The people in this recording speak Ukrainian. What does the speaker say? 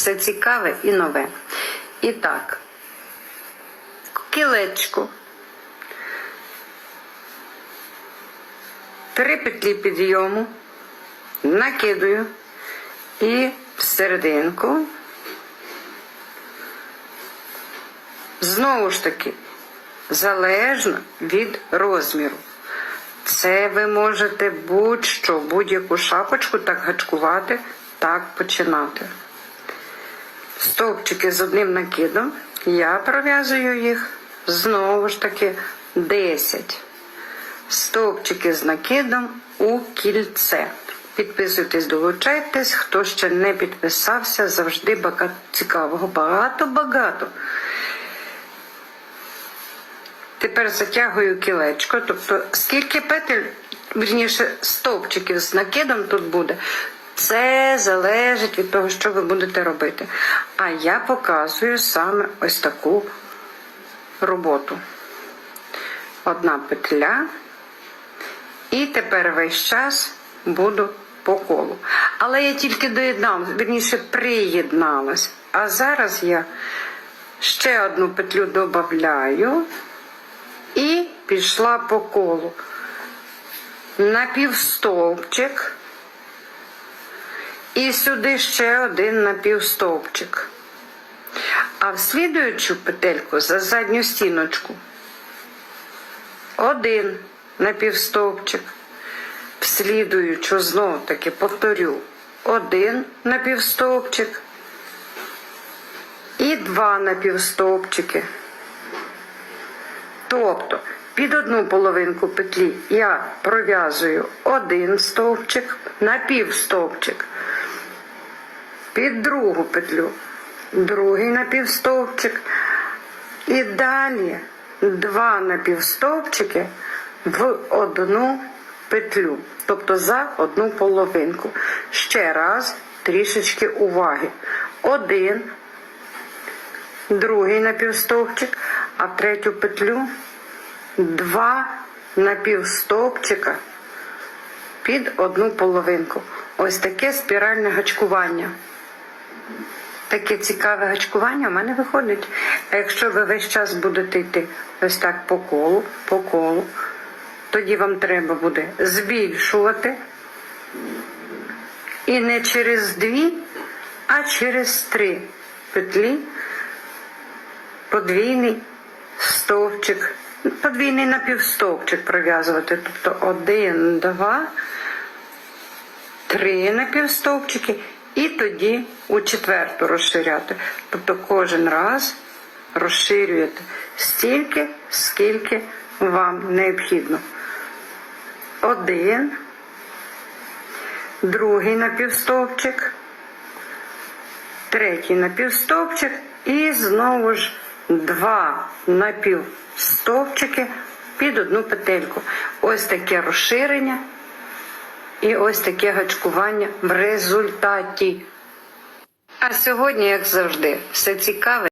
все цікаве і нове. І так, кілечко. Три петлі підйому, накидую і в серединку. Знову ж таки, залежно від розміру. Це ви можете будь-що, будь-яку шапочку так гачкувати, так починати. Стовпчики з одним накидом. Я пров'язую їх знову ж таки 10. Стовпчики з накидом у кільце. Підписуйтесь, долучайтесь. Хто ще не підписався, завжди багато цікавого. Багато-багато. Тепер затягую кілечко, тобто скільки петель, вірніше, стовпчиків з накидом тут буде, це залежить від того, що ви будете робити. А я показую саме ось таку роботу. Одна петля. І тепер весь час буду по колу. Але я тільки доєдналась, вірніше приєдналась. А зараз я ще одну петлю додаю і пішла по колу. Напівстовпчик. І сюди ще один напівстовпчик. А в слідуючу петельку за задню стіночку один напівстовпчик. В слідуючу знов таки повторю один напівстовпчик і два напівстовпчики. Тобто під одну половинку петлі я пров'язую один стовпчик, напівстовпчик, під другу петлю другий напівстовпчик. І далі два напівстовпчики в одну петлю, тобто за одну половинку. Ще раз трішечки уваги. Один, другий напівстовпчик, а третю петлю два напівстовпчика під одну половинку. Ось таке спіральне гачкування. Таке цікаве гачкування в мене виходить. А якщо ви весь час будете йти ось так по колу, по колу, тоді вам треба буде збільшувати. І не через дві, а через три петлі подвійний стовпчик, подвійний напівстовпчик пров'язувати. Тобто один, два, три напівстовпчики і тоді у четверту розширяти. Тобто кожен раз розширюєте стільки, скільки вам необхідно. Один, другий напівстовпчик, третій напівстовпчик і знову ж два напівстовпчики під одну петельку. Ось таке розширення. І ось таке гачкування в результаті. А сьогодні, як завжди, все цікаве